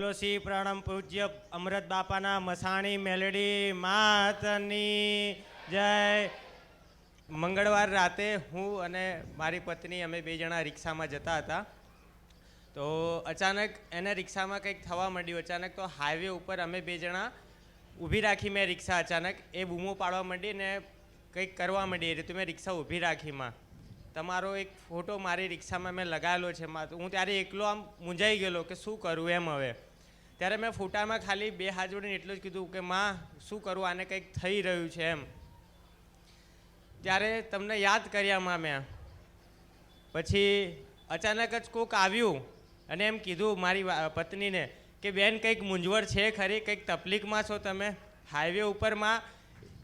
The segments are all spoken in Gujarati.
તુલસી પ્રણમ પૂજ્ય અમૃત બાપાના મસાણી મેલડી માતની જય. મંગળવાર રાતે હું અને મારી પત્ની અમે બે જણા રિક્ષામાં જતા હતા. તો અચાનક એને રિક્ષામાં કંઈક થવા માંડ્યું. અચાનક તો હાઈવે ઉપર અમે બે જણા ઊભી રાખી મેં રિક્ષા અચાનક. એ બૂમો પાડવા માંડી ને કંઈક કરવા માંડી. એટલે મેં રિક્ષા ઊભી રાખીમાં તમારો એક ફોટો મારી રિક્ષામાં મેં લગાવેલો છે. હું ત્યારે એકલો આમ મૂંઝાઈ ગયેલો કે શું કરું એમ હવે. ત્યારે મેં ફોટામાં ખાલી બે હાથ જોડીને એટલું જ કીધું કે, માં, શું કરું? આને કંઈક થઈ રહ્યું છે એમ. ત્યારે તમને યાદ કર્યામાં મેં પછી અચાનક જ કોક આવ્યું અને એમ કીધું મારી પત્નીને કે, બેન, કંઈક મૂંઝવણ છે ખરી? કંઈક તકલીફમાં છો તમે? હાઈવે ઉપરમાં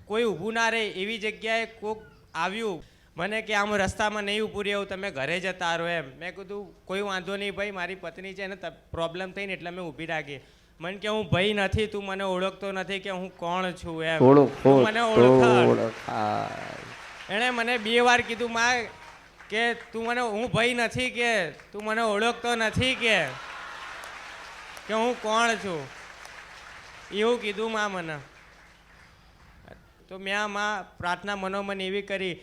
કોઈ ઊભું ના રહે એવી જગ્યાએ કોક આવ્યું મને કે આમ રસ્તામાં નહીં ઉભું રહેવું તમે ઘરે જતા રહો એમ. મેં કીધું કોઈ વાંધો નહીં ભાઈ મારી પત્ની છે ને પ્રોબ્લેમ થઈને એટલે મેં ઊભી રાખી. મને કે હું ભાઈ નથી તું મને ઓળખતો નથી કે હું કોણ છું એમ. મને ઓળખ એણે મને બે વાર કીધું માં કે તું મને હું ભાઈ નથી કે તું મને ઓળખતો નથી કે કે હું કોણ છું. એવું કીધું માં મને. તો મેં આ માં પ્રાર્થના મનોમન એવી કરી.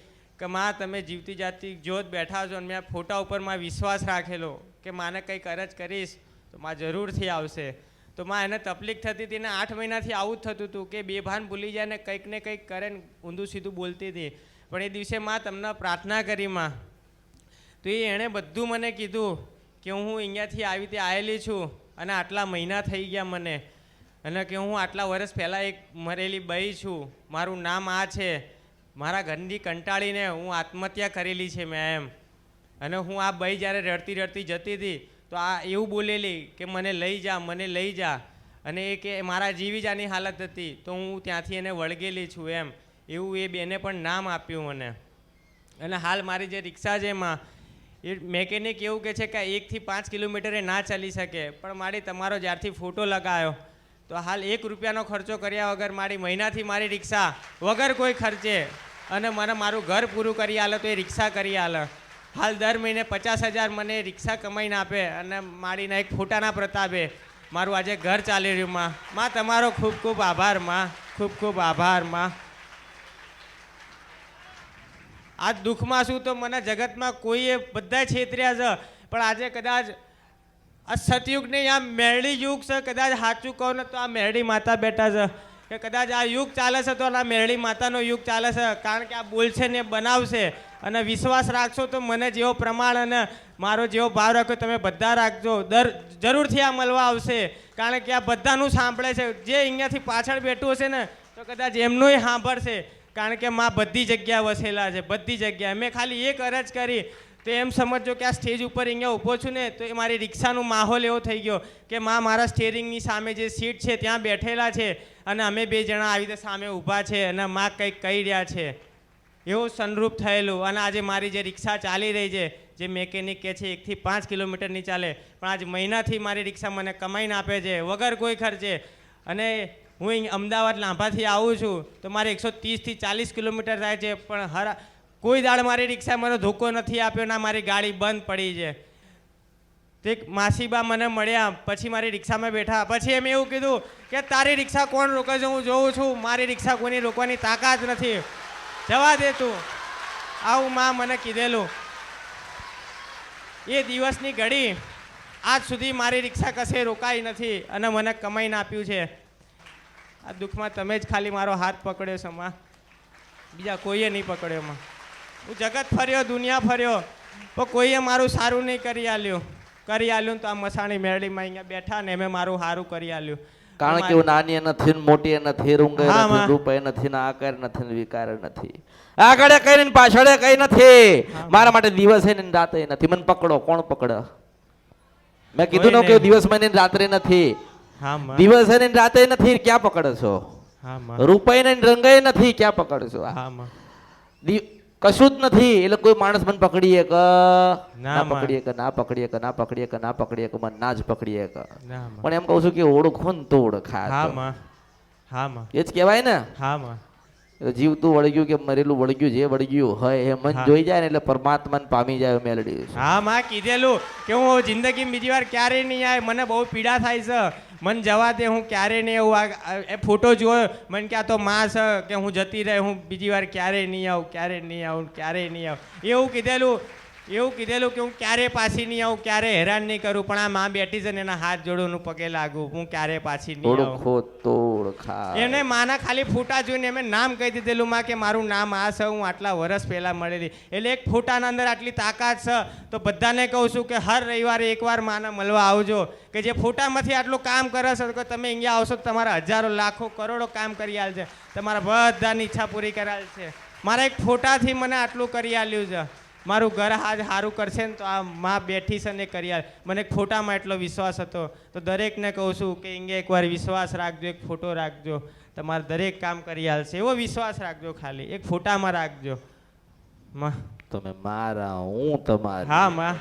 કે માં, તમે જીવતી જાતી જોત બેઠા છો અને મેં ફોટા ઉપરમાં વિશ્વાસ રાખેલો કે માને કંઈક અરજ કરીશ, તો માં જરૂરથી આવશે. તો માં, એને તકલીફ થતી હતી ને આઠ મહિનાથી આવું જ થતું હતું કે બે ભાન ભૂલી જાય ને કંઈક ને કંઈક કરે ને ઊંધું સીધું બોલતી હતી. પણ એ દિવસે માં તમને પ્રાર્થના કરી, માં. તો એ એણે બધું મને કીધું કે હું અહીંયાથી આવી રીતે આવેલી છું અને આટલા મહિના થઈ ગયા મને. અને કે હું આટલા વર્ષ પહેલાં એક મરેલી બઈ છું. મારું નામ આ છે. મારા ઘરની કંટાળીને હું આત્મહત્યા કરેલી છે મેં એમ અને હું આ ભાઈ જ્યારે રડતી રડતી જતી હતી, તો આ એવું બોલેલી કે મને લઈ જા, મને લઈ જા. અને એ કે મારા જીવી જાની હાલત હતી, તો હું ત્યાંથી એને વળગેલી છું એમ. એવું એ બેને પણ નામ આપ્યું મને. અને હાલ મારી જે રિક્ષા છે એમાં, એ મેકેનિક એવું કહે છે કે એકથી પાંચ કિલોમીટરે ના ચાલી શકે, પણ મારી તમારો જ્યારથી ફોટો લગાવ્યો તો હાલ એક રૂપિયાનો ખર્ચો કર્યા વગર મારી મહિનાથી મારી રિક્ષા વગર કોઈ ખર્ચે અને મને મારું ઘર પૂરું કરી આલે તો એ રિક્ષા કરી આલે. હાલ દર મહિને પચાસ હજાર મને રિક્ષા કમાઈને આપે અને મારીના એક ફોટાના પ્રતાપે મારું આજે ઘર ચાલી રહ્યું માં. માં, તમારો ખૂબ ખૂબ આભારમાં. ખૂબ ખૂબ આભારમાં. આ દુઃખમાં શું તો મને જગતમાં કોઈએ બધા છેતર્યા છે પણ આજે કદાચ આ સતયુગ નહીં આ મેળી યુગ છે, કદાચ સાચું કહો ને તો આ મેળી માતા બેઠા છે. કે કદાચ આ યુગ ચાલે છે તો આ મેળી માતાનો યુગ ચાલે છે, કારણ કે આ બોલશે ને બનાવશે. અને વિશ્વાસ રાખશો તો મને જેવો પ્રમાણ અને મારો જેવો ભાવ રાખ્યો તમે બધા રાખજો. દર, જરૂરથી આ મળવા આવશે. કારણ કે આ બધાનું સાંભળે છે. જે અહીંયાથી પાછળ બેઠું હશે ને, તો કદાચ એમનુંય સાંભળશે. કારણ કે માં બધી જગ્યા વસેલા છે, બધી જગ્યાએ. મેં ખાલી એક અરજ કરી તો એમ સમજો કે આ સ્ટેજ ઉપર અહીંયા ઊભો છું ને, તો એ મારી રિક્ષાનો માહોલ એવો થઈ ગયો કે માં મારા સ્ટેરિંગની સામે જે સીટ છે ત્યાં બેઠેલા છે અને અમે બે જણા આવી રીતે સામે ઊભા છે અને માં કંઈક કહી રહ્યા છે. એવું સનરૂપ થયેલું અને આજે મારી જે રિક્ષા ચાલી રહી છે, જે મેકેનિક કે છે, એકથી પાંચ કિલોમીટરની ચાલે, પણ આજ મહિનાથી મારી રિક્ષા મને કમાઈને આપે છે, વગર કોઈ ખર્ચે. અને હું અહીં અમદાવાદ લાંભાથી આવું છું, તો મારે એકસો ત્રીસથી ચાલીસ કિલોમીટર થાય છે, પણ હર કોઈ દાડ મારી રિક્ષા મને ધોકો નથી આપ્યો ના મારી ગાડી બંધ પડી છે. તે માસીબા મને મળ્યા, પછી મારી રિક્ષામાં બેઠા. પછી એમ એવું કીધું કે તારી રિક્ષા કોણ રોકે છે હું જોઉં છું. મારી રિક્ષા કોઈની રોકવાની તાકાત નથી. જવા દે તું. આવું માં મને કીધેલું. એ દિવસની ઘડી આજ સુધી મારી રિક્ષા કશે રોકાઈ નથી અને મને કમાઈને આપ્યું છે. આ દુઃખમાં તમે જ ખાલી મારો હાથ પકડ્યો છે, માં. બીજા કોઈએ નહીં પકડ્યો, માં. હું જગત ફર્યો દુનિયા ફર્યો પણ કોઈએ મારું સારું નહીં કરી આલ્યું. કરી આલ્યું તો આ મસાણી મેળીમાં અહીંયા બેઠા ને એમે મારું સારું કરી આલ્યું. કારણ કે હું નાની નથી મોટી નથી રૂંગે નથી માં. રૂપે નથી ને આકાર નથી ને વિકાર નથી. આગળ કઈ ને પાછળ કઈ નથી. મારા માટે દિવસ ને રાતે નથી. મને પકડો કોણ પકડો? મેં કીધું ને કે દિવસ મને રાત્રે નથી. દિવસ ને રાતે નથી ક્યાં પકડશો? માં. રૂપાઈ ને રંગાઈ નથી ક્યાં પકડશો? માં. કશું જ નથી. એટલે કોઈ માણસ મને પકડીએ કે ના, પકડીએ કે ના પકડીએ કે ના પકડીએ કે ના પકડીએ કે મને ના જ પકડીએ કે. પણ એમ કહું છું કે ઓળખો ને તો ઓળખા હા માં હા માં એ જ કહેવાય ને. હા માં જીવતું વળગ્યું કે મરેલું વળગ્યું જે વળગ્યું હોય એ મન જોઈ જાય ને એટલે પરમાત્માને પામી જાય મેલડી હા માં કીધેલું કે હું જિંદગી બીજી વાર ક્યારેય નહીં આવે મને બહુ પીડા થાય છે. મને જવા દે હું ક્યારેય નહીં એવું આ- આ- એ ફોટો જોયો મને કે આ તો માસ છે કે હું જતી રહે હું બીજી વાર ક્યારેય નહીં આવું ક્યારેય નહીં આવું ક્યારેય નહીં આવું? એવું કીધેલું એવું કીધેલું કે હું ક્યારે પાછી નહીં આવું ક્યારે હેરાન નહીં કરું પણ આ માં બેઠી છે ને એના હાથ જોડું પગે લાગુ હું ક્યારે પાછી નહીં આવું? ખોદ તોડ ખા એમને માના ખાલી ફોટા જોઈને એમે નામ કહી દીધેલું, માં, કે મારું નામ આ છે, હું આટલા વર્ષ પહેલા મળેલી. એટલે એક ફોટાના અંદર આટલી તાકાત છે. તો બધાને કહું છું કે હર રવિવારે એકવાર માને મળવા આવજો. કે જે ફોટામાંથી આટલું કામ કરે છે, તો તમે અહીંયા આવશો તો તમારા હજારો, લાખો, કરોડો કામ કરી આલ છે તમારા બધાની ઈચ્છા પૂરી કરાલ છે. મારા એક ફોટાથી મને આટલું કરી આલ્યું છે. મારું ઘર આજ સારું કરશે ને તો આ માં બેઠી છે ને કરી મને એક ફોટામાં એટલો વિશ્વાસ હતો. તો દરેકને કહું છું કે અહીંયા એકવાર વિશ્વાસ રાખજો એક ફોટો રાખજો. તમારે દરેક કામ કરી આલશે. એવો વિશ્વાસ રાખજો ખાલી. એક ફોટામાં રાખજો. માં. તમે મારા હું તમારા. હા માં.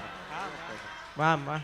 માં માં.